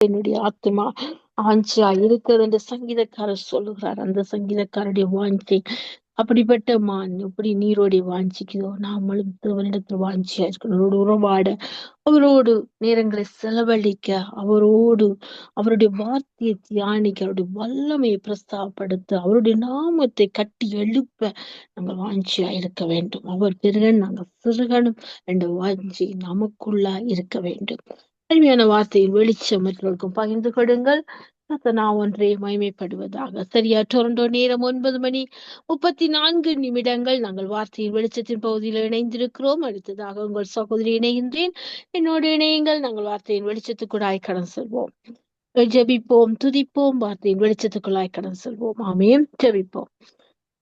என்னுடைய ஆத்மா ஆஞ்சியா இருக்கிறது என்று சங்கீதக்காரர் சொல்லுகிறார்? அந்த சங்கீதக்காரருடைய வாஞ்சை. அப்படிப்பட்ட மான் எப்படி நீரோடைய வாஞ்சிக்குதோ நாமளும் தேவனிடத்தில் வாஞ்சியா இருக்கணும். அவரோடு உறவாட அவரோடு நேரங்களை செலவழிக்க அவரோடு அவருடைய வார்த்தையை தியானிக்க அவருடைய வல்லமையை பிரஸ்தாபப்படுத்த அவருடைய நாமத்தை கட்டி எழுப்ப நாங்கள் வாஞ்சியா இருக்க வேண்டும். அவர் பெருகன் நாங்கள் சிறுகனும். என்ற வாஞ்சி நமக்குள்ளா இருக்க வேண்டும். அருமையான வார்த்தையில் வெளிச்சம் மற்றவர்களுக்கும் பகிர்ந்து கொடுங்கள். நான் ஒன்றே மகிமைப்படுவதாக. சரியா? டொரண்டோ நேரம் ஒன்பது மணி முப்பத்தி நான்கு நிமிடங்கள். நாங்கள் வார்த்தையின் வெளிச்சத்தின் பகுதியில் இணைந்திருக்கிறோம். அடுத்ததாக உங்கள் சகோதரி இணைகின்றேன். என்னோடு இணையுங்கள். நாங்கள் வார்த்தையின் வெளிச்சத்துக்குள்ளாய் கடன் செல்வோம். ஜெபிப்போம் துதிப்போம். வார்த்தையின் வெளிச்சத்துக்குள்ளாய் கடன் செல்வோம். ஆமையும் ஜெபிப்போம்.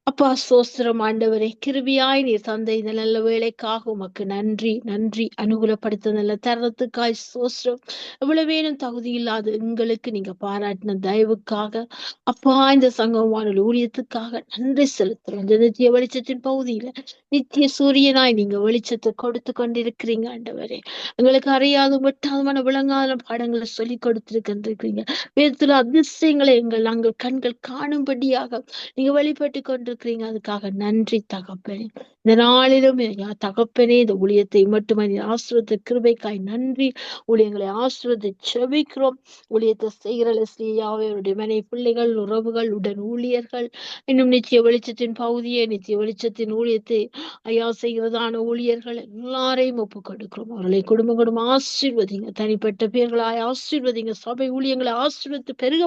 அப்பா சோஸ்திரம் ஆண்டவரே கிருபியாய் நீர் தந்தை இந்த நல்ல வேலைக்காக உமக்கு நன்றி நன்றி. அனுகூலப்படுத்த நல்ல தருணத்துக்காய் சோஸ்திரம் எவ்வளவு வேணும் தகுதி இல்லாத எங்களுக்கு நீங்க பாராட்டின தயவுக்காக அப்பா இந்த சங்கமான ஊழியத்துக்காக நன்றி செலுத்துறோம். இந்த நித்திய வெளிச்சத்தின் பகுதியில நித்திய சூரியனாய் நீங்க வெளிச்சத்தை கொடுத்து கொண்டிருக்கிறீங்க ஆண்டவரே. எங்களுக்கு அறியாத வெட்டாதமான விளங்காத பாடங்களை சொல்லி கொடுத்திருக்கின்றீங்க. வேதத்துல அதிசயங்களை எங்கள் நாங்கள் கண்கள் காணும்படியாக நீங்க வெளிப்பட்டு கொண்டிருக்கிறீங்க அதுக்காக நன்றி தகப்பனே. இந்த நாளிலும் தகப்பனே இந்த ஊழியத்தை மட்டுமே ஆசிரியத்த கிருபைக்காய் நன்றி. ஊழியங்களை ஆசிரியத்தை செபிக்கிறோம். ஊழியத்தை செய்கிற லெஸ்லியாவே அவருடைய மனை பிள்ளைகள் உறவுகள் உடன் ஊழியர்கள். இன்னும் நிச்சய வெளிச்சத்தின் பகுதியை நித்திய வெளிச்சத்தின் ஊழியத்தை ஐயா செய்கிறதான ஊழியர்கள் எல்லாரையும் ஒப்பு கொடுக்கிறோம். அவர்களை குடும்ப குடும்பம் ஆசீர்வதிங்க. தனிப்பட்ட பேர்களாய் ஆசீர்வதிங்க. சபை ஊழியங்களை ஆசீர்வதித்து பெருக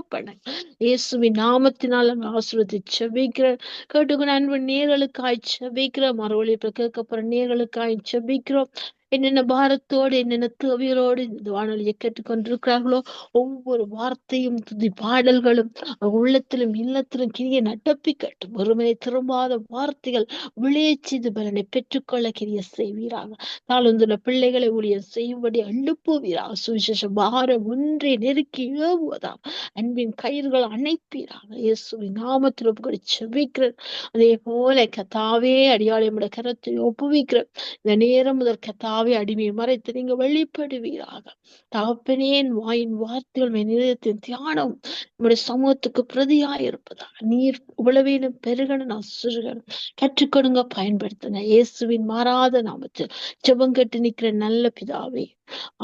இயேசுவின் நாமத்தினால் நாங்கள் ஆசீர்வதித்து செபிக்கிற கேட்டுக்கொண்ட அன்பு நேர்களுக்காய் செபிக்கிறோம். மறுவழிப்பு கேட்கப்படுற நேர்களுக்காய் செபிக்கிறோம். என்னென்ன பாரத்தோடு என்னென்ன தேவையோடு இந்த வானொலியை கேட்டுக்கொண்டிருக்கிறார்களோ ஒவ்வொரு வார்த்தையும் துதி பாடல்களும் உள்ளத்திலும் இல்லத்திலும் கிரிய நடப்பிக்கட்டும் ஒருமனை திரும்பாத வார்த்தைகள் விளையச்செய்து பலனை பெற்றுக்கொள்ள கிரிய செய்வீராக. தாழ்ந்துள்ள பிள்ளைகளை ஊழியர் செய்யும்படி எழுப்புவீராக சுவிசேஷ பாரம் ஒன்றை நெருக்கி ஏவுவதாம். அன்பின் கயிறுகள் அணைப்பீராக. இயேசுவின் நாமத்தில் ஒப்புக்கொடி செவிக்கிறேன் அதே போல கத்தாவே அடியாளையுடைய கரத்தை ஒப்புவிக்கிறேன். இந்த நேரம் முதல் கத்தாவே அடிமையை மறைத்து நீங்க வெளிப்படுவீராக தகப்பனே என் வாயின் வார்த்தைகள் என் இதயத்தின் தியானம் நம்முடைய சமூகத்துக்கு பிரதியாய் இருப்பதாக. நீர் உழவேனும் பெருகணும் நான் சிறுகணும் கற்றுக்கொடுங்க பயன்படுத்தின இயேசுவின் மாறாத நாமத்தில் செபங்கட்டு நிக்கிற நல்ல பிதாவே.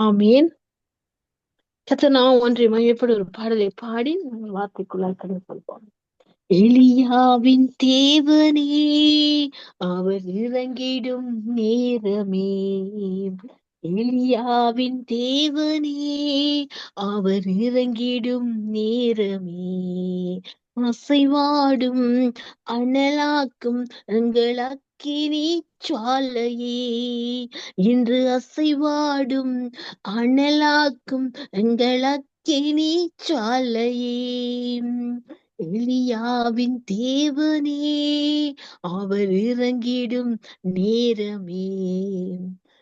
ஆமீன். கத்தனா ஒன்றை மையப்பட ஒரு பாடலை பாடி நாங்கள் வார்த்தைக்குள்ளாய் கடன் சொல்வோம் எலியாவின் தேவனே அவர் இறங்கிடும் நேரமே. எலியாவின் தேவனே அவர் இறங்கிடும் நேரமே. அசைவாடும் அனலாக்கும் எங்கள் அக்கினி சுவாலையே இன்று அசைவாடும் அனலாக்கும் எங்கள் அக்கினி சாலையே எலியாவின் தேவனே அவர் இறங்கிடும் நேரமே.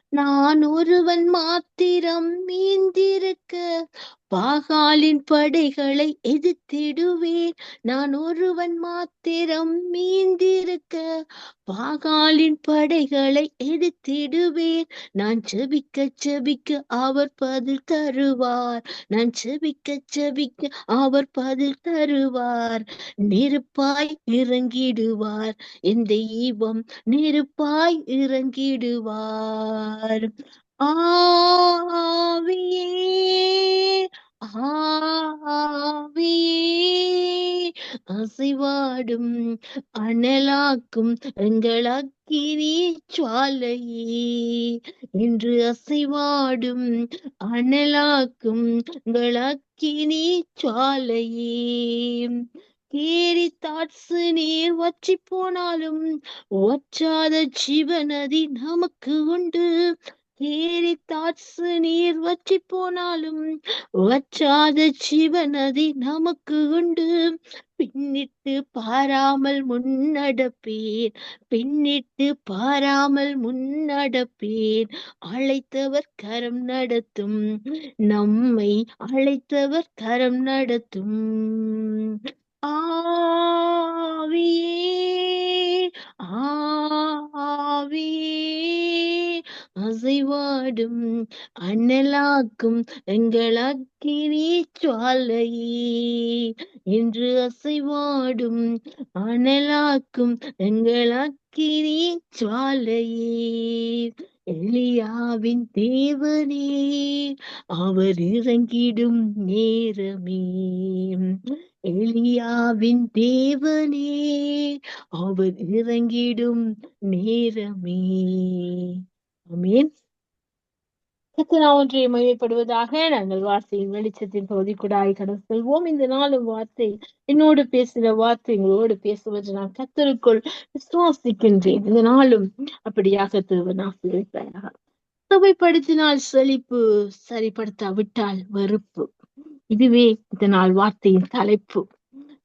நான் ஒருவன் மாத்திரம் மீந்திருக்க பாகாலின் படைகளை எதிர்த்திடுவேன். நான் ஒருவன் மாத்திரம் மீந்திருக்க பாகாலின் படைகளை எதிர்த்திடுவேன். நான் செபிக்க செபிக்க அவர் பதில் தருவார். நான் செபிக்க செபிக்க அவர் பதில் தருவார். நெருப்பாய் இறங்கிடுவார். என் ஈவம் நெருப்பாய் இறங்கிடுவார். ஆவியே ஆவியே அசைவாடும் அனலாக்கும் எங்கள் அக்கினி சுவாலையே அசைவாடும் அனலாக்கும் எங்கள் அக்கினி சுவாலையே கேரி தாட்சு நீர் வற்றி போனாலும் வற்றாத ஜீவநதி நமக்கு உண்டு. கேரி தாட்சு நீர் வற்றி போனாலும் வற்றாத ஜீவநதி நமக்கு உண்டு. பின்னிட்டு பாராமல் முன்னடப்பேன். பின்னிட்டு பாராமல் முன்னடப்பேன். அழைத்தவர் கரம் நடத்தும். நம்மை அழைத்தவர் கரம் நடத்தும். ஆ பாடும் அண்ணலாக்கும் எங்கள் அக்கினி சுவாலையே என்று அசைவாடும் அனலாக்கும் எங்கள் அக்கினி சுவாலையே எலியாவின் தேவனே அவர் இறங்கிடும் நேரமே. எலியாவின் தேவனே அவர் இறங்கிடும் நேரமே. அமீன் ஒன்றை மையப்படுவதாக நாங்கள் வார்த்தையின் வெளிச்சத்தின் பகுதி கூடாய் கடந்து செல்வோம். இந்த நாளும் வார்த்தை என்னோடு பேசுகிற வார்த்தை எங்களோடு பேசுவது நான் கத்தருக்குள் விசுவாசிக்கின்றேன். இந்த நாளும் அப்படியாக தேவன் ஆசீர்வதிப்பாராக. சுவைப்படுத்தினால் செழிப்பு சரிப்படுத்தாவிட்டால் வெறுப்பு. இதுவே இந்த நாள் வார்த்தையின் தலைப்பு.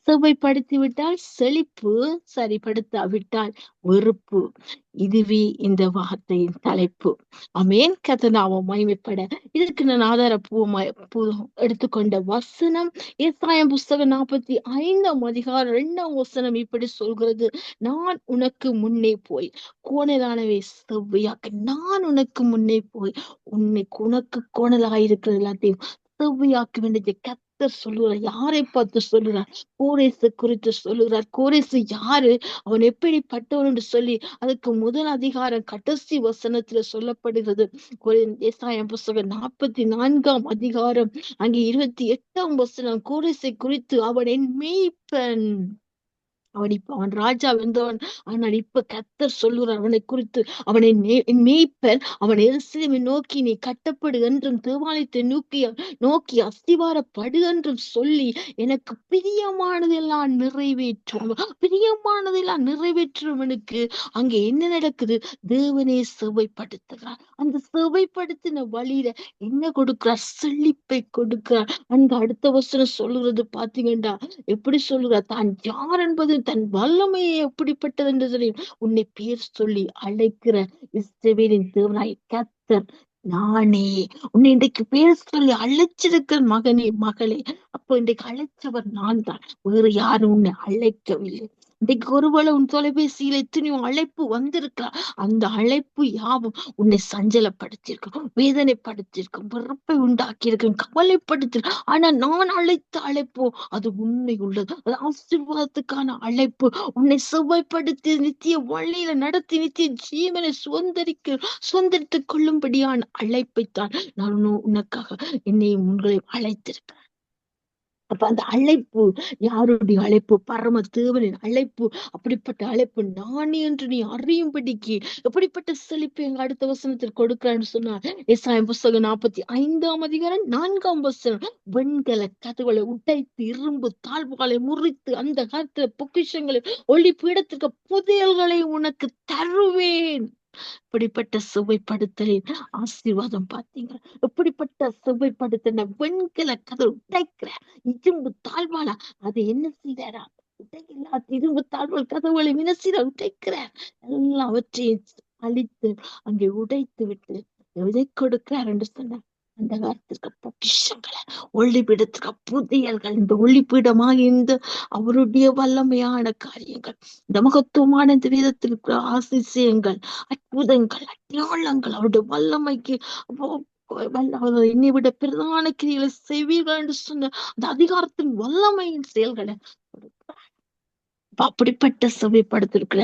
சுவைப்படுத்தி விட்டால் செழிப்பு சரிப்படுத்தாவிட்டால் வெறுப்பு. இதுவே இந்த வார்த்தையின் தலைப்பு. அமேன் கதனாவும் மகிமைப்பட. இதற்கு நான் ஆதாரப்பூர்வமாய் எடுத்துக்கொண்ட வசனம். ஏசாயம் புஸ்தகம் நாற்பத்தி ஐந்தாம் அதிகாரம் இரண்டாம் வசனம் இப்படி சொல்கிறது. நான் உனக்கு முன்னே போய் கோணலானவை செவ்வையாக்க. நான் உனக்கு முன்னே போய் உன்னை உனக்கு கோணலாயிருக்கிறது எல்லாத்தையும் செவ்வையாக்க வேண்டிய கர்த்தர் சொல்லுகிறார். யாரை பார்த்து சொல்லுகிறார்? கோரேசு குறித்து சொல்லுகிறார். கோரேசு யாரு? அவன் எப்படிப்பட்டவன் என்று சொல்லி அதுக்கு முதல் அதிகாரம் கடைசி வசனத்துல சொல்லப்படுகிறது. தேசாயம் புஸ்தகம் நாற்பத்தி நான்காம் அதிகாரம் அங்கே இருபத்தி எட்டாம் வசனம். கோரேசை குறித்து அவன் என் மேய்ப்பன். அவன் இப்ப அவன் ராஜா வந்தவன் ஆனால் இப்ப கத்தர் சொல்லுகிறார் அவனை குறித்து அவனை மேய்ப்பன் அவன் எருசலேமை நோக்கி நீ கட்டப்படு என்றும் தேவாலயத்தை நோக்கி நோக்கி அஸ்திவாரப்படு என்றும் சொல்லி எனக்கு பிரியமானதெல்லாம் நிறைவேற்றும். பிரியமானதெல்லாம் நிறைவேற்றுவனுக்கு அங்கே என்ன நடக்குது? தேவனே செவைப்படுத்துகிறார். அந்த செவைப்படுத்தின வழியில என்ன கொடுக்கிறார்? செழிப்பை கொடுக்கிறார். அந்த அடுத்த வசனம் சொல்லுறது பாத்தீங்கன்னா எப்படி சொல்லுகிறார்? தான் யார் என்பது தன் வல்லமையை எப்படிப்பட்டது என்று தெரியும் உன்னை பேர் சொல்லி அழைக்கிற இஸ்ரவேலின் தேவனாய் கத்தர் நானே. உன்னை இன்றைக்கு பேர் சொல்லி அழைச்சிருக்கிற மகனே மகளே. அப்போ இன்றைக்கு அழைச்சவர் நான் தான் வேறு யாரும் உன்னை அழைக்கவில்லை. இன்றைக்கு ஒருவேளை உன் தொலைபேசியில எத்தனையோ அழைப்பு வந்திருக்கலாம். அந்த அழைப்பு யாவும் உன்னை சஞ்சலப்படுத்தியிருக்கும் வேதனைப்படுத்தியிருக்கும் வெறுப்பை உண்டாக்கியிருக்கும் கவலைப்படுத்திருக்கும் ஆனா நான் அழைத்த அழைப்போ அது உண்மை உள்ளது. அது ஆசீர்வாதத்துக்கான அழைப்பு. உன்னை செவ்வாய்ப்படுத்தி நித்திய வழியில நடத்தி நித்திய ஜீவனை சுதந்திரிக்க சுதந்திரித்துக் கொள்ளும்படியான அழைப்பைத்தான் நான் உனக்காக என்னை உங்களையும் அழைத்திருக்கிறேன். அப்ப அந்த அழைப்பு யாருடைய அழைப்பு? பரம தேவனின் அழைப்பு. அப்படிப்பட்ட அழைப்பு நானே என்று நீ அறியும்படிக்கு எப்படிப்பட்ட செழிப்பு எங்க அடுத்த வசனத்தில் கொடுக்கிறான்னு சொன்னார் எஸ்ஆயம் புஸ்தகம் நாற்பத்தி ஐந்தாம் அதிகாரம் நான்காம் வசனம் வெண்கல கதவுகளை உடைத்து இரும்பு தாழ்வுகளை முறித்து அந்த காலத்துல பொக்கிஷங்களை ஒளி பீடத்திற்கு புதையல்களை உனக்கு தருவேன். இப்படிப்பட்ட சுவைப்படுத்தலின் ஆசீர்வாதம் பார்த்தீங்க. இப்படிப்பட்ட சுவைப்படுத்தின வெண்கல கதை உடைக்கிற இரும்பு தாழ்வாளா? அது என்ன செய்யறா உடையில்லா இரும்பு தாழ்வாள் கதவுகளை வினசிட உடைக்கிற எல்லாவற்றையும் அழித்து அங்கே உடைத்து விட்டு எதை கொடுக்கிறார் என்று சொன்னார். அந்த காலத்திற்கு பொக்கிஷங்களை ஒளிபீடத்திற்கு புதியல்கள் இந்த ஒளிப்பீடமாக இந்த அவருடைய வல்லமையான காரியங்கள் இந்த மகத்துவமான இந்த வேதத்தில் ஆசிசியங்கள் அற்புதங்கள் அடையாளங்கள் அவருடைய வல்லமைக்கு என்னை விட பிரதான கிரிகளை செய்வீர்கள் என்று சொன்ன அந்த அதிகாரத்தின் வல்லமையின் செயல்களை அப்படிப்பட்ட செவிப்படுத்திருக்கிற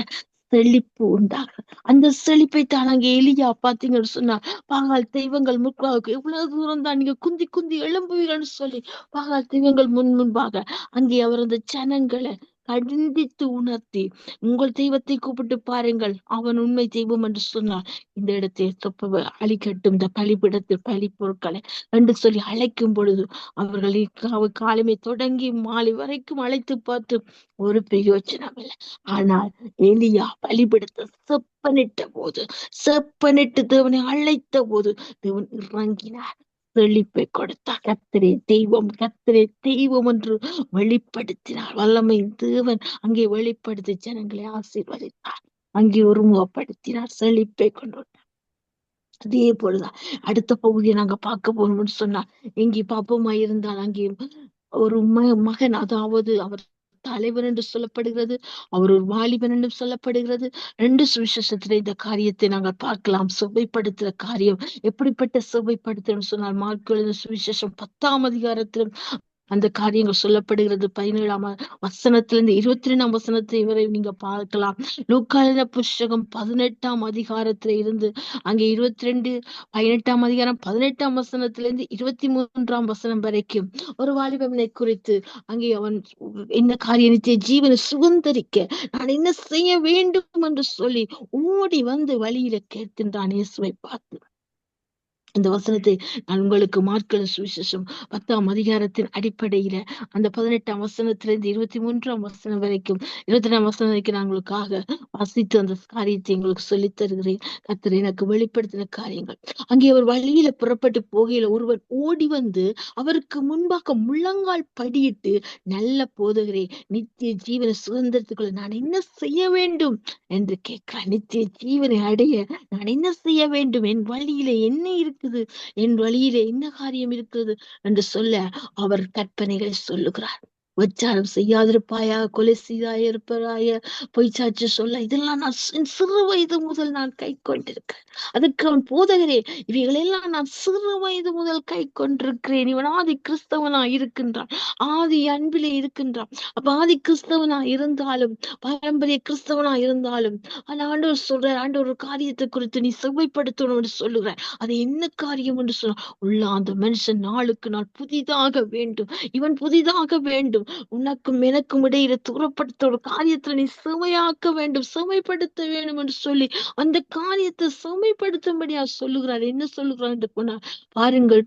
செழிப்பு உண்டாக. அந்த செழிப்பை தான் அங்கே எலியா பாத்தீங்கன்னு சொன்னா பாகால் தெய்வங்கள் முற்பாக எவ்வளவு தூரம் தான் நீங்க குந்தி குந்தி எழும்புவீங்கன்னு சொல்லி பாகால் தெய்வங்கள் முன் முன்பாக அங்கே அவர் அந்த ஜனங்களை கண்டித்து உணர்த்தி உங்கள் தெய்வத்தை கூப்பிட்டு பாருங்கள் அவன் உண்மை தெய்வம் என்று சொன்னார். இந்த இடத்தை தொப்ப அழிக்கட்டும் இந்த பலிபிடத்தில் பலி பொருட்களை என்று சொல்லி அழைக்கும் பொழுது அவர்களை காலமே தொடங்கி மாலை வரைக்கும் அழைத்து பார்த்து ஒரு பிரயோஜனம் இல்லை. ஆனால் எலியா பலிபிடத்தை செப்பனிட்ட போது செப்பனிட்டு தேவனை அழைத்த போது தேவன் இறங்கினார். செழிப்பை கொடுத்தார். கத்திரே தெய்வம் கத்திரே தெய்வம் என்று வெளிப்படுத்தினார். வல்லமை தேவன் அங்கே வெளிப்படுத்தி ஜனங்களை ஆசீர்வதித்தார். அங்கே ஒருமுகப்படுத்தினார் செழிப்பை கொண்டு அதே போலதான் அடுத்த பகுதியை நாங்க பார்க்க போறோம்னு சொன்னா எங்கே பாப்பமா இருந்தால் அங்கே ஒரு மகன் அதாவது அவர் தலைவர் என்று சொல்லப்படுகிறது. அவர் ஒரு வாலிபன் என்றும் சொல்லப்படுகிறது. ரெண்டு சுவிசேஷத்துல இந்த காரியத்தை நாங்கள் பார்க்கலாம். சுவைப்படுத்துற காரியம் எப்படிப்பட்ட சுவைப்படுத்துறோம் சொன்னால் மார்க்கு சுவிசேஷம் பத்தாம் அதிகாரத்திலும் அந்த காரியங்கள் சொல்லப்படுகிறது. பதினேழாம் வசனத்திலிருந்து இருபத்தி ரெண்டாம் வசனத்தை இவரை நீங்க பார்க்கலாம். லூக்காலின புஸ்தகம் பதினெட்டாம் அதிகாரத்துல இருந்து அங்கே இருபத்தி ரெண்டு பதினெட்டாம் அதிகாரம் பதினெட்டாம் வசனத்திலிருந்து இருபத்தி மூன்றாம் வசனம் வரைக்கும். ஒரு வாலிபனை குறித்து அங்கே அவன் என்ன காரிய நிச்சய ஜீவனை சுதந்திரிக்க நான் என்ன செய்ய வேண்டும் என்று சொல்லி ஓடி வந்து வழியில கேட்கின்றான் இயேசுவை பார்த்து. இந்த வசனத்தை நான் உங்களுக்கு மார்க்கள சுவிசேஷம் பத்தாம் அதிகாரத்தின் அடிப்படையில அந்த பதினெட்டாம் வசனத்திலிருந்து இருபத்தி மூன்றாம் வசனம் வரைக்கும் இருபத்தி ரெண்டாம் வசனம் வரைக்கும் நான் உங்களுக்காக வாசித்து அந்த காரியத்தை உங்களுக்கு சொல்லித் தருகிறேன். கத்தர் எனக்கு வெளிப்படுத்தின காரியங்கள். அங்கே அவர் வழியில புறப்பட்டு போகையில ஒருவர் ஓடி வந்து அவருக்கு முன்பாக முழங்கால் படியிட்டு நல்ல போதுகிறேன் நித்திய ஜீவன சுதந்திரத்துக்குள்ள நான் என்ன செய்ய வேண்டும் என்று கேட்கிறார். நித்திய ஜீவனை அடைய நான் என்ன செய்ய வேண்டும்? என் வழியில என்ன இருக்கு? இருக்குது? என் வழியிலே என்ன காரியம் இருக்கிறது? என்று சொல்ல அவர் கற்பனைகளை சொல்லுகிறார். விச்சாரம் செய்யாதிருப்பாயா? கொலை செய்தாய? இருப்பாய பொய்ச்சாச்சு சொல்ல இதெல்லாம் நான் சிறு வயது முதல் நான் கை கொண்டிருக்கேன் அதுக்கு அவன் போதகரே இவைகளெல்லாம் நான் சிறு வயது முதல் கை கொண்டிருக்கிறேன். இவன் ஆதி கிறிஸ்தவனா இருக்கின்றான். ஆதி அன்பிலே இருக்கின்றான். அப்ப ஆதி கிறிஸ்தவனா இருந்தாலும் பாரம்பரிய கிறிஸ்தவனா இருந்தாலும் அந்த ஆண்டவர் சொல்ற ஆண்டவர் ஒரு காரியத்தை குறித்து நீ செவ்வாய்ப்படுத்தணும் என்று சொல்லுகிறார். அது என்ன காரியம் என்று சொல்ல உள்ள அந்த மனுஷன் நாளுக்கு நாள் புதிதாக வேண்டும். இவன் புதிதாக வேண்டும். உனக்கும் எனக்கும் இடையில தூரப்படுத்த ஒரு காரியத்துல நீ சுமையாக்க வேண்டும் சுமைப்படுத்த வேண்டும் என்று சொல்லி அந்த காரியத்தை சுமைப்படுத்தும்படியா சொல்லுகிறார். என்ன சொல்லுகிறார் என்று போனால் பாருங்கள்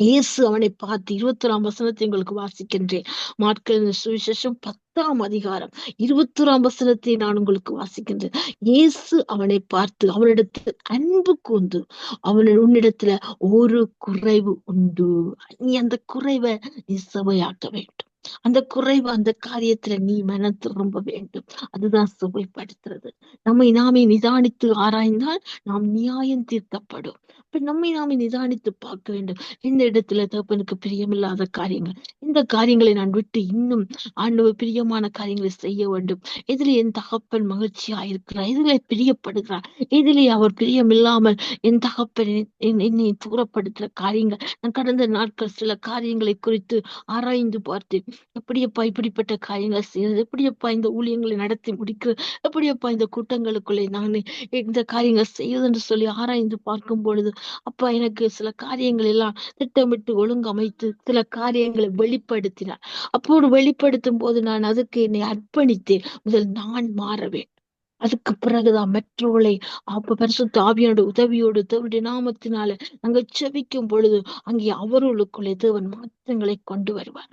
இயேசு அவனை பார்த்து இருபத்தொராம் வசனத்தை உங்களுக்கு வாசிக்கின்றேன். மாட்கள் சுவிசேஷம் பத்தாம் அதிகாரம் இருபத்தொராம் வசனத்தை நான் உங்களுக்கு வாசிக்கின்றேன். இயேசு அவனை பார்த்து அவனிடத்தில் அன்பு கூந்து அவன் உன்னிடத்துல ஒரு குறைவு உண்டு. நீ அந்த குறைவை நீ சபையாக்க வேண்டும். அந்த குறைவு அந்த காரியத்துல நீ மன திரும்ப வேண்டும். அதுதான் சுவைப்படுத்துறது. நம்மை நாமே நிதானித்து ஆராய்ந்தால் நாம் நியாயம் தீர்க்கப்படும். இப்ப நம்மை நாமே நிதானித்து பார்க்க வேண்டும். இந்த இடத்துல தகப்பனுக்கு பிரியமில்லாத காரியங்கள். இந்த காரியங்களை நான் விட்டு இன்னும் ஆண்டவர் பிரியமான காரியங்களை செய்ய வேண்டும். எதிலே என் தகப்பன் மகிழ்ச்சியா இருக்கிறார். எதிலே பிரியப்படுகிறார். எதிலே அவர் பிரியமில்லாமல் என் தகப்பன் என்னை தூரப்படுத்துற காரியங்கள். நான் கடந்த நாட்கள் சில காரியங்களை குறித்து ஆராய்ந்து பார்த்தேன். எப்படியப்பா இப்படிப்பட்ட காரியங்களை செய்யறது எப்படியப்பா இந்த ஊழியங்களை நடத்தி முடிக்கிறது எப்படியப்பா இந்த கூட்டங்களுக்குள்ளே நான் இந்த காரியங்கள் செய்யறது என்று சொல்லி ஆராய்ந்து பார்க்கும் பொழுது அப்பா எனக்கு சில காரியங்கள் எல்லாம் திட்டமிட்டு ஒழுங்கமைத்து சில காரியங்களை வெளிப்படுத்தினார். அப்போது வெளிப்படுத்தும் போது நான் அதுக்கு என்னை அர்ப்பணித்தேன். முதல் நான் மாறவேன். அதுக்கு பிறகுதான் மெட்ரோலை அப்ப பரிசுத்த தாவியோட உதவியோடு தேவனுடைய நாமத்தினால நாங்க செவிக்கும் பொழுது அங்கே அவர்களுக்குள்ளே தேவன் மாற்றங்களை கொண்டு வருவார்.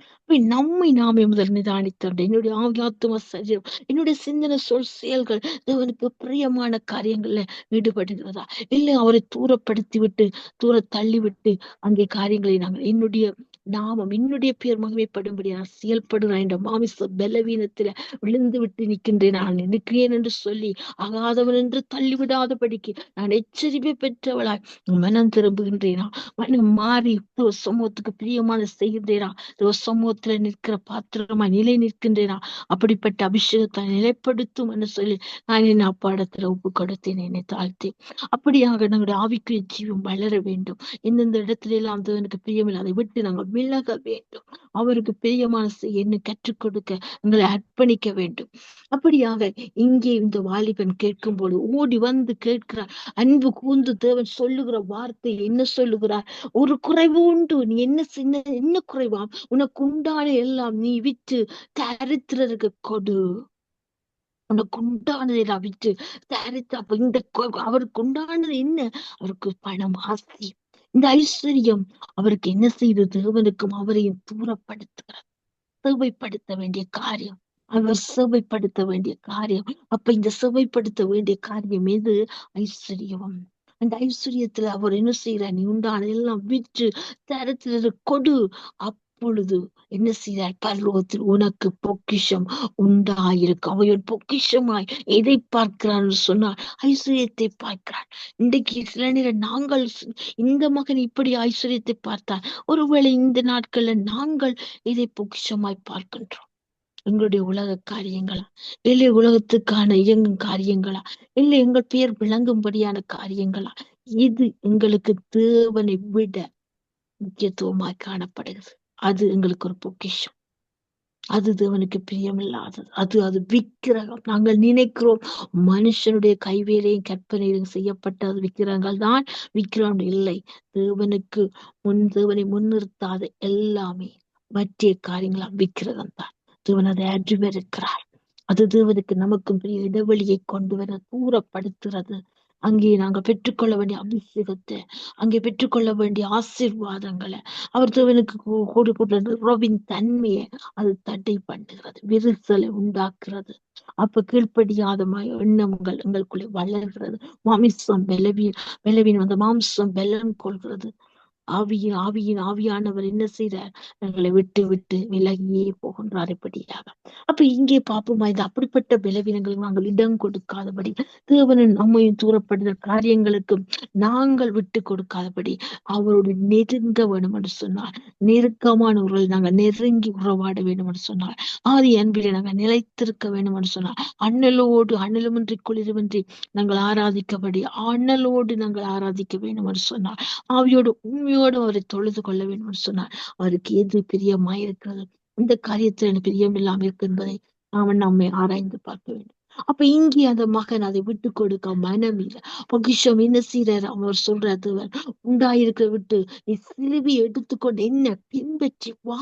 நம்மை நாமே முதல் நிதானித்தோம் என்னுடைய ஆவியாத்தும சரீரம் என்னுடைய சிந்தனை சொல் செயல்கள் தேவனுக்கு பிரியமான காரியங்கள்ல ஈடுபடுகிறதா? இல்லை அவரை தூரப்படுத்தி விட்டு தூர தள்ளி விட்டு அங்கே காரியங்களை நாங்கள் என்னுடைய நாமம் என்னுடைய பேர் மகிமைப்படும்படி நான் செயல்படுகிறேன் என்ற மாமிச பலவீனத்துல விழுந்து விட்டு நிற்கின்றேன். நான் நிற்கிறேன் என்று சொல்லி ஆகாதவன் என்று தள்ளிவிடாதபடிக்கு நான் எச்சரிப்பை பெற்றவளாய் மனம் திரும்புகின்றேனா? மனம் மாறி சமூகத்துக்கு பிரியமான செய்கின்றேனா? சமூகத்துல நிற்கிற பாத்திரமா நிலை நிற்கின்றேனா? அப்படிப்பட்ட அபிஷேகத்தை நிலைப்படுத்தும் என்று சொல்லி நான் என் அப்பாடத்துல ஒப்பு கொடுத்தேன் என்னை தாழ்த்தேன். அப்படியாக நம்முடைய ஆவிக்குரிய ஜீவம் வளர வேண்டும். எந்தெந்த இடத்துல எல்லாம் தேவனுக்கு பிரியமில்லை அதை விட்டு நாங்கள் விலக வேண்டும். அவருக்கு பிரியமான என்ன கற்றுக் கொடுக்க எங்களை அர்ப்பணிக்க வேண்டும். அப்படியாக இங்கே இந்த வாலிபன் கேட்கும் போது ஓடி வந்து கேட்கிறார் அன்பு கூர்ந்து தேவன் சொல்லுகிற வார்த்தை என்ன சொல்லுகிறார்? ஒரு குறைவு உண்டு. நீ என்ன சின்ன என்ன குறைவாம் உனக்கு உண்டான எல்லாம் நீ விற்று தரித்திரருக்கு கொடு. உனக்கு உண்டானதை நான் விட்டு தரித்து அப்ப இந்த அவருக்கு உண்டானது என்ன? அவருக்கு பணம் ஆசை இந்த ஐஸ்வர்யம் அவருக்கு என்ன செய்து தேவனுக்கும் அவரையும் தூரப்படுத்துகிறார் சேவைப்படுத்த வேண்டிய காரியம். அவர் சேவைப்படுத்த வேண்டிய காரியம். அப்ப இந்த சேவைப்படுத்த வேண்டிய காரியம் எது? ஐஸ்வர்யம். அந்த ஐஸ்வர்யத்துல அவர் என்ன செய்யறார் நீ உண்டான எல்லாம் விற்று தரத்துல கொடு. அப்பொழுது என்ன செய்தார்? பரலோகத்தில் உனக்கு பொக்கிஷம் உண்டாயிருக்கும் அவையோன் பொக்கிஷமாய் எதை பார்க்கிறான்னு சொன்னால் ஐஸ்வர்யத்தை பார்க்கிறான். இன்றைக்கு சில நேரம் நாங்கள் இந்த மகன் இப்படி ஐஸ்வர்யத்தை பார்த்தார் ஒருவேளை இந்த நாட்கள்ல நாங்கள் இதை பொக்கிஷமாய் பார்க்கின்றோம். எங்களுடைய உலக காரியங்களா? இல்லை உலகத்துக்கான இயங்கும் காரியங்களா? இல்லை எங்கள் பெயர் விளங்கும்படியான காரியங்களா? இது எங்களுக்கு தேவனை விட முக்கியத்துவமாய் காணப்படுகிறது. அது எங்களுக்கு ஒரு பொக்கிஷம். அது தேவனுக்கு பிரியமில்லாதது. அது அது விக்கிரகம். நாங்கள் நினைக்கிறோம் மனுஷனுடைய கைவேலையும் கற்பனையிலும் செய்யப்பட்ட அது விக்கிரகங்கள் தான். விக்கிரகம் இல்லை. தேவனுக்கு முன் தேவனை முன்னிறுத்தாத எல்லாமே மற்ற காரியங்களாம் விக்கிரகம் தான். தேவன் அதை அற்றுவருக்கிறார் அது தேவனுக்கு நமக்கும் பெரிய இடைவெளியை கொண்டு வர தூரப்படுத்துறது அங்கே நாங்க பெற்றுக்கொள்ள வேண்டிய அபிஷேகத்தை அங்கே பெற்றுக்கொள்ள வேண்டிய ஆசீர்வாதங்களை அவர் தேவனுக்கு கொடுக்கிற உறவின் தன்மையை அது தடை பண்ணுகிறது விரிசலை உண்டாக்குறது அப்ப கீழ்ப்படியாத எண்ணங்கள் எங்களுக்குள்ளே வளர்கிறது. மாமிசம் பலவீன் பலவீன் அந்த மாம்சம் பலன் கொள்கிறது. ஆவியின் ஆவியின் ஆவியானவர் என்ன செய்யறார் எங்களை விட்டு விட்டு விலகியே போகின்றார் இப்படியாக. அப்ப இங்கே பார்ப்போமா இது அப்படிப்பட்ட பலவீனங்களுக்கு நாங்கள் இடம் கொடுக்காதபடி தேவனின் நம்மையும் தூரப்படுதல் காரியங்களுக்கு நாங்கள் விட்டு கொடுக்காதபடி அவரோடு நெருங்க வேணும் என்று சொன்னார். நெருக்கமான உறவில் நாங்கள் நெருங்கி உறவாட வேண்டும் என்று சொன்னார். ஆதி அன்பிலே நாங்கள் நிலைத்திருக்க வேண்டும் என்று சொன்னார். அண்ணலோடு அண்ணலுமின்றி குளிருமின்றி நாங்கள் ஆராதிக்கபடி அண்ணலோடு நாங்கள் ஆராதிக்க வேண்டும் என்று சொன்னார். ஆவியோடு உண்மை உண்மையோடு அவரை தொழுது கொள்ள வேண்டும் என்று சொன்னார். அவருக்கு எது பிரியமாயிருக்கிறது இந்த காரியத்தில் எனக்கு பிரியம் இல்லாமல் இருக்கு என்பதை அவன் நம்மை ஆராய்ந்து பார்க்க வேண்டும். அப்ப இங்கே அந்த மகன் அதை விட்டு கொடுக்க மனம் இல்லை. பொகிஷம் என்ன செய்யறாரு அவர் சொல்றது உண்டாயிருக்க விட்டு நீ சிலுவி எடுத்துக்கொண்டு என்ன பின்பற்றி வா.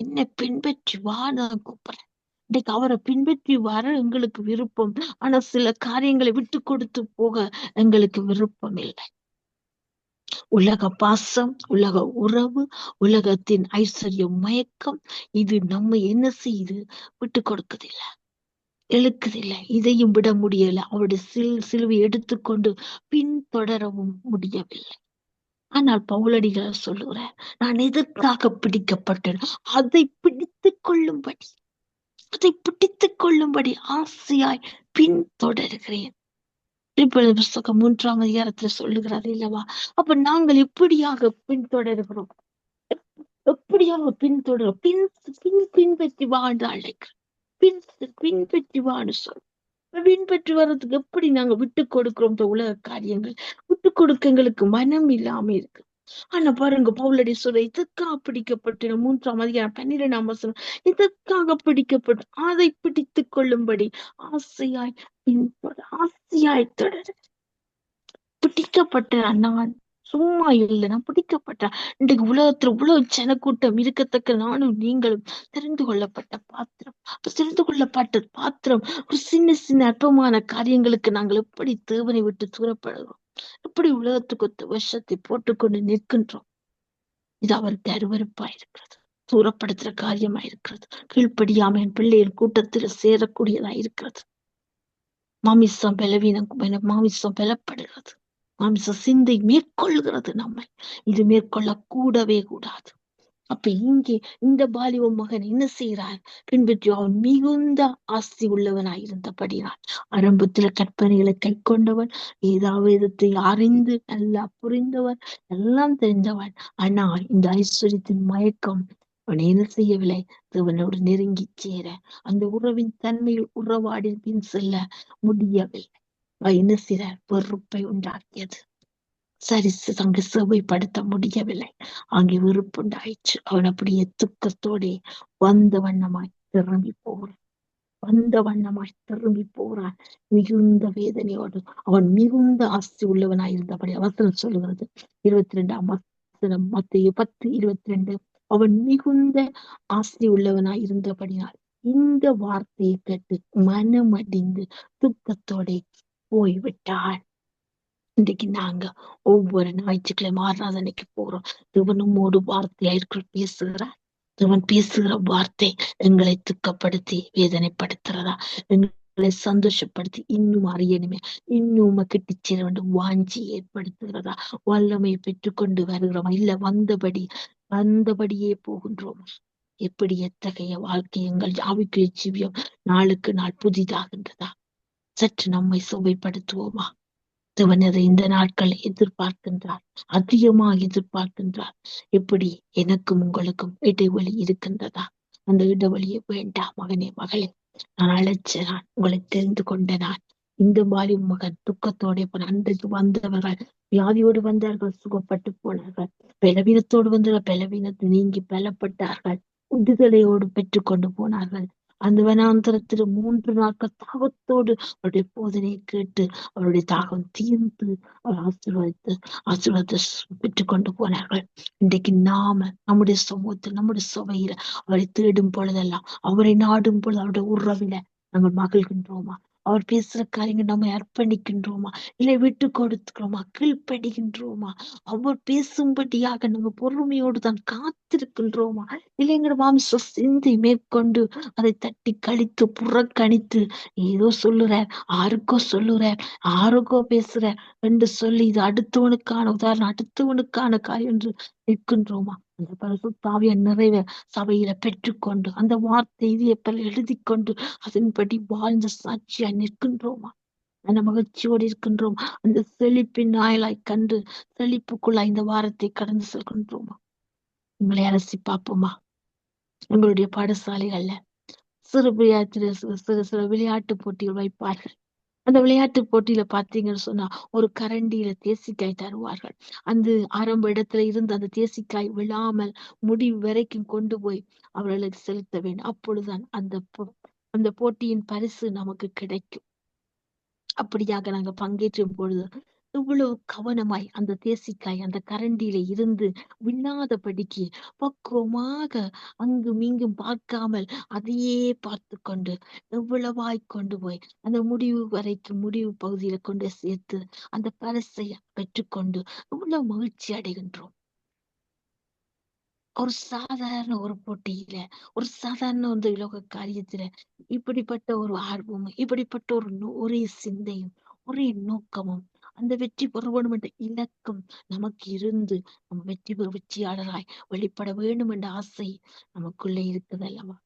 என்ன பின்பற்றி வா நான் கூப்பிடுறேன். இன்னைக்கு அவரை பின்பற்றி வர எங்களுக்கு விருப்பம். ஆனா சில காரியங்களை விட்டு கொடுத்து போக எங்களுக்கு விருப்பம் இல்லை. உலக பாசம் உலக உறவு உலகத்தின் ஐஸ்வர்யம் மயக்கம் இது நம்ம என்ன செய்யுது? விட்டு கொடுக்குதில்ல. எழுக்குதில்லை இதையும் விட முடியல. அவருடைய சில் சிலுவை எடுத்துக்கொண்டு பின்தொடரவும் முடியவில்லை. ஆனால் பவுலடிகள் சொல்லுகிறேன் நான் எதற்காக பிடிக்கப்பட்டேன் அதை பிடித்துக் கொள்ளும்படி அதை பிடித்துக் கொள்ளும்படி ஆசையாய் பின்தொடர்கிறேன் இப்பொழுது புஸ்தகம் மூன்றாம் அதிகாரத்துல சொல்லுகிறார் இல்லவா? அப்ப நாங்கள் எப்படியாக பின்தொடர்கிறோம்? எப்படியாக பின்தொடரும் பின் பின் பின்பற்றி வாழ்ந்து அழைக்கிறோம். பின் பின்பற்றி வான்னு சொல். பின்பற்றி வர்றதுக்கு எப்படி நாங்க விட்டு கொடுக்கிறோம் இந்த உலக காரியங்கள்? விட்டு கொடுக்க எங்களுக்கு மனம் இல்லாம இருக்கு. ஆனா பாருங்க பவுலடி சொல்ற இதற்காக பிடிக்கப்பட்டு மூன்றாம் அதிகாரம் பன்னிரெண்டாம் வசனம் இதற்காக பிடிக்கப்பட்டு அதை பிடித்து கொள்ளும்படி ஆசையாய் ஆசையாய் தொடர். பிடிக்கப்பட்ட நான் சும்மா இல்லை நான் பிடிக்கப்பட்ட இன்றைக்கு உலகத்துல உலக ஜனக்கூட்டம் இருக்கத்தக்க நானும் நீங்களும் தெரிந்து கொள்ளப்பட்ட பாத்திரம். தெரிந்து கொள்ளப்பட்ட பாத்திரம் ஒரு சின்ன சின்ன அற்பமான காரியங்களுக்கு நாங்கள் எப்படி தேவனை விட்டு தூரப்படுகிறோம்? இப்படி உலகத்துக்கு வருஷத்தை போட்டுக்கொண்டு நிற்கின்றோம். இது அவருக்கு அருவறுப்பா இருக்கிறது. தூரப்படுத்துற காரியமா இருக்கிறது. கீழ்ப்படியாம என் பிள்ளைகள் கூட்டத்தில் சேரக்கூடியதா இருக்கிறது. மாமிசம் பலவீனம் மாமிசம் பலப்படுகிறது. மாமிச சிந்தை மேற்கொள்கிறது நம்மை. இது மேற்கொள்ள கூடவே கூடாது. அப்ப இங்கே இந்த பாலிவ மகன் என்ன செய்கிறார் பின்பற்றி அவன் மிகுந்த ஆஸ்தி உள்ளவனாய் இருந்தபடினான் ஆரம்பத்துல கற்பனைகளை கை கொண்டவன் ஏதாவது அறிந்து நல்லா புரிந்தவன் எல்லாம் தெரிந்தவன். ஆனால் இந்த ஐஸ்வர்யத்தின் மயக்கம் அவன் என்ன செய்யவில்லை? தேவனோடு நெருங்கி சேர. அந்த உறவின் தன்மையில் உறவாடி பின் செல்ல முடியவில்லை. என்ன செய்ய வெறுப்பை உண்டாக்கியது. சரி அங்கு செவைப்படுத்த முடியவில்லை. அங்கே வெறுப்புண்டாயிற்று. அவன் அப்படியே துக்கத்தோட வந்த வண்ணமாய் திரும்பி போகிறான் வந்த வண்ணமாய் திரும்பி போறான். மிகுந்த வேதனையோடு. அவன் மிகுந்த ஆஸ்தி உள்ளவனாய் இருந்தபடி அவசரம் சொல்லுகிறது. இருபத்தி ரெண்டாம் வசனம் மத்திய பத்து இருபத்தி ரெண்டு அவன் மிகுந்த ஆஸ்தி உள்ளவனாய் இருந்தபடினால் இந்த வார்த்தையை கேட்டு மனமடிந்து துக்கத்தோட போய்விட்டான். இன்னைக்கு நாங்க ஒவ்வொரு ஞாயிற்றுக்கிழமை ஆராதனைக்கு போறோம். இவனும் ஒரு இருக்கிற பேசுகிறார் இவன் பேசுகிற வார்த்தை எங்களை துக்கப்படுத்தி வேதனைப்படுத்துறதா? எங்களை சந்தோஷப்படுத்தி இன்னும் அறியணுமே. இன்னும் கிட்டி சேர வேண்டும். வாஞ்சி ஏற்படுத்துகிறதா? வல்லமையை பெற்றுக்கொண்டு வருகிறோமா? இல்ல வந்தபடி வந்தபடியே போகின்றோம்? எப்படி எத்தகைய வாழ்க்கை எங்கள் ஆவிக்குரிய ஜீவியம் நாளுக்கு நாள் புதிதாகின்றதா? சற்று நம்மை சுவைப்படுத்துவோமா தேவன் அதை இந்த நாட்கள் எதிர்பார்க்கின்றார் அதிகமாக எதிர்பார்க்கின்றார். எப்படி எனக்கும் உங்களுக்கும் இடைவெளி இருக்கின்றதா? அந்த இடைவெளியை வேண்டாம் மகனே மகளே. நான் அழைச்ச நான் உங்களை தெரிந்து கொண்ட நான். இந்த மாதிரி மகன் துக்கத்தோட அன்றைக்கு வந்தவர்கள் வியாதியோடு வந்தார்கள் சுகப்பட்டு போனார்கள் பலவீனத்தோடு வந்தார்கள் பலவீனத்தை நீங்கி பலப்பட்டார்கள் விடுதலையோடு பெற்றுக்கொண்டு போனார்கள். அந்த வனாந்தரத்தில் மூன்று நாட்கள் தாகத்தோடு அவருடைய போதனையை கேட்டு அவருடைய தாகம் தீர்ந்து அவர் ஆசீர்வதித்து ஆசீர்வாதத்தை பெற்றுக் கொண்டு போனார்கள். இன்றைக்கு நாம நம்முடைய சமூகத்தில் நம்முடைய சபையில அவரை தேடும் பொழுதெல்லாம் அவரை நாடும் பொழுது அவருடைய உறவில நாங்கள் மகிழ்கின்றோமா? அவர் பேசுற காரியங்கள் நம்ம அர்ப்பணிக்கின்றோமா? இல்லை விட்டு கொடுத்துக்கிறோமா கீழ்ப்படிகின்றோமா? அவர் பேசும்படியாக நம்ம பொறுமையோடு தான் காத்திருக்கின்றோமா? இல்லை எங்களோட மாம்ச சிந்தை மேற்கொண்டு அதை தட்டி கழித்து புறக்கணித்து ஏதோ சொல்லுறார் ஆருக்கோ சொல்லுறார் ஆருக்கோ பேசுறார் என்று சொல்லி இது அடுத்தவனுக்கான உதாரணம் அடுத்தவனுக்கான காரியம் என்று நிற்கின்றோமா? அந்த பரிசுத்தாவிய நிறைவே சபையில பெற்றுக்கொண்டு அந்த வார்த்தை இதயப்பல் எழுதி கொண்டு அதன்படி வாழ்ந்த சாட்சியா நிற்கின்றோமா? அந்த மகிழ்ச்சியோடு இருக்கின்றோம்? அந்த செழிப்பின் நாயலாய் கண்டு செழிப்புக்குள்ளாய் இந்த வாரத்தை கடந்து செல்கின்றோமா? உங்களை அலசி பார்ப்போமா? உங்களுடைய பாடசாலைகள்ல சிறு விளையாட்டு சிறு சிறு விளையாட்டு போட்டிகள் வைப்பார்கள். அந்த விளையாட்டு போட்டியில பாத்தீங்கன்னு சொன்னா ஒரு கரண்டியில தேசிக்காய் தருவார்கள். அந்த ஆரம்ப இடத்துல இருந்து அந்த தேசிக்காய் விழாமல் முடிவு வரைக்கும் கொண்டு போய் அவர்களுக்கு செலுத்த வேண்டும். அப்பொழுதுதான் அந்த அந்த போட்டியின் பரிசு நமக்கு கிடைக்கும். அப்படியாக நாங்க பங்கேற்றும் பொழுது எவ்வளவு கவனமாய் அந்த தேசிக்காய் அந்த கரண்டியில இருந்து விண்ணாதபடிக்கு பக்குவமாக அங்கும் இங்கும் பார்க்காமல் அதையே பார்த்து கொண்டு எவ்வளவாய் கொண்டு போய் அந்த முடிவு வரைக்கும் முடிவு பகுதியில கொண்டு சேர்த்து அந்த பரிசை பெற்றுக்கொண்டு எவ்வளவு மகிழ்ச்சி அடைகின்றோம். ஒரு சாதாரண ஒரு போட்டியில ஒரு சாதாரண ஒரு உலக காரியத்துல இப்படிப்பட்ட ஒரு ஆர்வமும் இப்படிப்பட்ட ஒரு ஒரே சிந்தையும் ஒரே நோக்கமும் அந்த வெற்றி பெற வேண்டும் என்ற இலக்கம் நமக்கு இருந்து நம்ம வெற்றி பெற வெற்றியாளராய் வெளிப்பட வேண்டும் என்ற ஆசை நமக்குள்ளே இருக்குதல்லவா?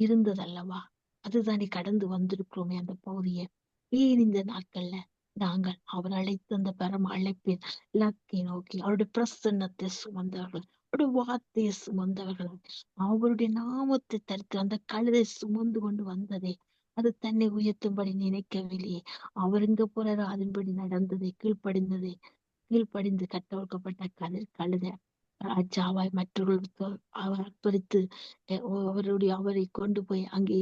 இருந்ததல்லவா? அதுதானே கடந்து வந்திருக்கிறோமே அந்த பகுதியை. ஏன் இந்த நாட்கள்ல? நாங்கள் அவர் அழைத்த அந்த பரம அழைப்பின் இலக்கை நோக்கி அவருடைய பிரசன்னத்தை சுமந்தவர்கள் அவருடைய வார்த்தையை சுமந்தவர்கள் அவருடைய நாமத்தை தரித்து அந்த கழுதை சுமந்து கொண்டு வந்ததே அது தன்னை உயர்த்தும்படி நினைக்கவில்லையே. அவர் எங்க போறாரோ அதன்படி நடந்தது கீழ்ப்படிந்தது கீழ்ப்படிந்து கட்டவிழ்க்கப்பட்ட கதிர் கழுத ராஜாவாய் மற்றவர்கள் அவர் அவருடைய அவரை கொண்டு போய் அங்கே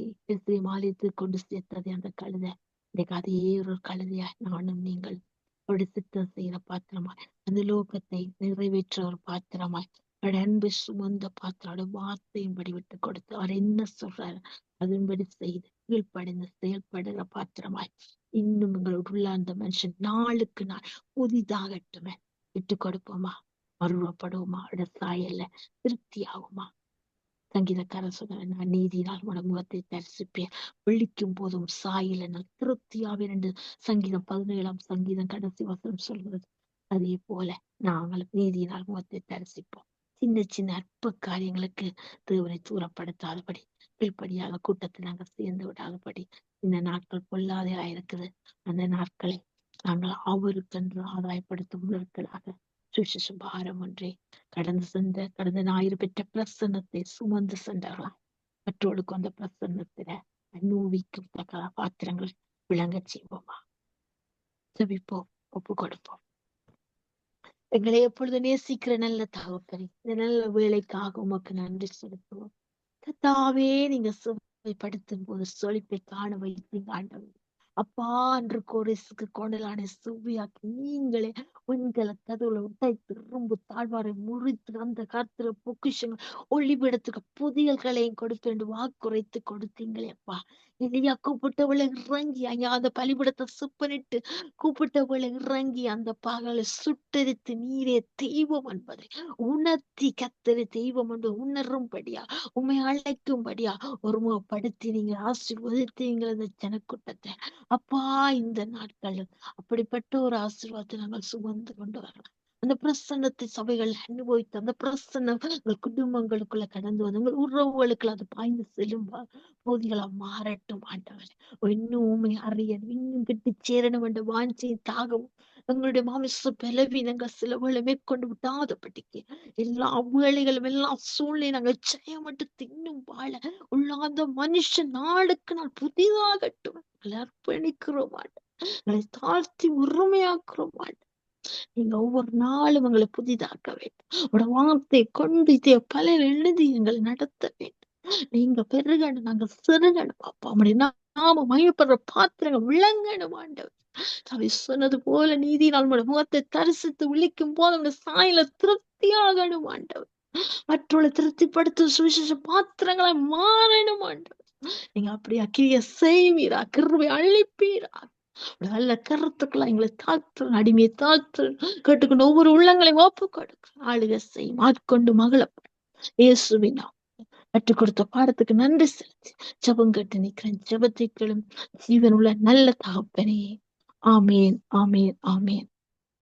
மாலித்து கொண்டு சேர்த்தது அந்த கழுத. இன்னைக்கு அதே ஒரு கழுதையா நானும் நீங்கள் ஒரு சித்தம் செய்கிற பாத்திரமாய் அந்த லோகத்தை நிறைவேற்ற ஒரு பாத்திரமாய் அன்பு சுமந்த பாத்திரோட வார்த்தையின்படி விட்டு கொடுத்து அவர் என்ன சொல்றாரு? அதன்படி செய்து கீழ்ப்படைந்து செயல்படுகிற பாத்திரமாய். இன்னும் உள்ள அந்த மனுஷன் நாளுக்கு நாள் புதிதாகட்டுமே. விட்டு கொடுப்போமா? மருவப்படுவோமா அவட சாயல்ல திருப்தி ஆகுமா சங்கீதக்காரன் சொன்ன நான் நீதியினால் உன முகத்தை தரிசிப்பேன். விழிக்கும் போதும் சாயில நான் திருப்தியாவேன் என்று சங்கீதம் பதினேழாம் சங்கீதம் கடைசி வசனம் சொல்கிறது. அதே போல நாங்களும் நீதியினால் முகத்தை தரிசிப்போம். சின்ன சின்ன அற்ப காரியங்களுக்கு தேவனை தூரப்படுத்தாதபடி இப்படியாக கூட்டத்தில் நாங்கள் சேர்ந்து விடாதபடி இந்த நாட்கள் பொல்லாதே ஆயிருக்குது அந்த நாட்களை நாங்கள் அவருக்கென்று ஆதாயப்படுத்தும் நாட்களாக சுவிசேஷ பாரம் ஒன்றே கடந்து சென்ற கடந்த ஞாயிறு பெற்ற பிரசன்னத்தை சுமந்து சென்றார்களாம் மற்றோருக்கு அந்த பிரசன்னத்தில அனுபவிக்கும் தக்க பாத்திரங்கள் விளங்க செய்வோமா? செவிப்போம் ஒப்பு கொடுப்போம் எங்களை எப்பொழுது நேசிக்கிற நல்ல தகப்பனே இந்த நல்ல வேலைக்காக உமக்கு நன்றி செலுத்துவோம். கத்தாவே நீங்க சுவைப்படுத்தும் போது சொலிப்பை காண வைத்தீங்க ஆண்டவர் அப்பா என்று கோரிசுக்கு கோணலான சுவியாக்கி நீங்களே உங்களை கதவுல விட்டாய் திரும்ப தாழ்வாரை முறித்து அந்த காத்துல பொக்கிஷங்கள் ஒளிபிடத்துக்கு புதியல்களையும் கொடுத்து என்று வாக்குரைத்து கொடுத்தீங்களே அப்பா. இல்லையா கூப்பிட்டவளை இறங்கி ஐயா அந்த பலிபிடத்தை சுப்பனிட்டு கூப்பிட்டவளை இறங்கி அந்த பகலை சுட்டரித்து நீரே தெய்வம் என்பதை உணர்த்தி கத்தரி தெய்வம் என்று உணரும்படியா உண்மை அழைக்கும்படியா ஒருமுகப்படுத்தி நீங்கள் ஆசீர்வதித்தீங்க அந்த ஜனக்கூட்டத்தை. அப்பா இந்த நாட்கள். அப்படிப்பட்ட ஒரு ஆசீர்வாதத்தை நாங்கள் சுமந்து கொண்டு வரலாம் அந்த பிரசன்னத்தை சபைகள் அனுபவித்து அந்த பிரசன்னம் குடும்பங்களுக்குள்ள கடந்து வந்து உங்கள் உறவுகளுக்குள்ள அது பாய்ந்து செல்லும் போதிகளா மாறட்டும் ஆண்டவர். இன்னும் உண்மை அறிய இன்னும் கிட்டு சேரணும் என்ற வாஞ்சியை தாகவும் எங்களுடைய மாமிச பலவீனங்கள் சில வேளை மேற்கொண்டு விடாதபடிக்கு எல்லா வேலைகளும் எல்லா சூழ்நிலை நாங்கள் ஜெயமட்டு தின்னும் வாழ. உள்ளாந்த மனுஷன் நாளுக்கு நாள் புதிதாகட்டும். அர்ப்பணிக்கிறோம் தாழ்த்தி உரிமையாக்குறோம் நீங்க ஒவ்வொரு நாளும் எங்களை புதிதாக்க வேண்டும். உட வார்த்தை கொண்டு இதைய பல எழுதி எங்களை நடத்த வேண்டும். நீங்க பெருகணும் நாங்க சிறுகணும் அப்பா அப்படின்னா நாம மயப்படுற பாத்திரங்கள் விளங்கணும் ஆண்டவர். அவை சொன்னது போல நீதி நம்முடைய முகத்தை தரிசித்து விழிக்கும் போது நம்முடைய சாயல திருப்தியாகணும் ஆண்டவர். மற்றவளை திருப்திப்படுத்த சுவிசேஷ பாத்திரங்களை மாறணும் ஆண்டவர். நீங்க அப்படியா அக்கிரிய செய்வீரா? கிருவை அழிப்பீரா நல்ல கருத்துக்களை எங்களை தாழ்த்து அடிமையை தாழ்த்து கேட்டுக்கொண்டு ஒவ்வொரு உள்ளங்களையும் ஒப்பு கொடுக்க ஆளுக செய்யும் ஆட்கொண்டு மகளப்படும் இயேசுவினா கற்றுக் கொடுத்த பாடத்துக்கு நன்றி செலுத்தி ஜபம் கேட்டு நிற்கிறேன். ஜெபத்தை ஜீவன் ஜீவனுள்ள நல்ல தகப்பனே. ஆமேன் ஆமேன் ஆமேன்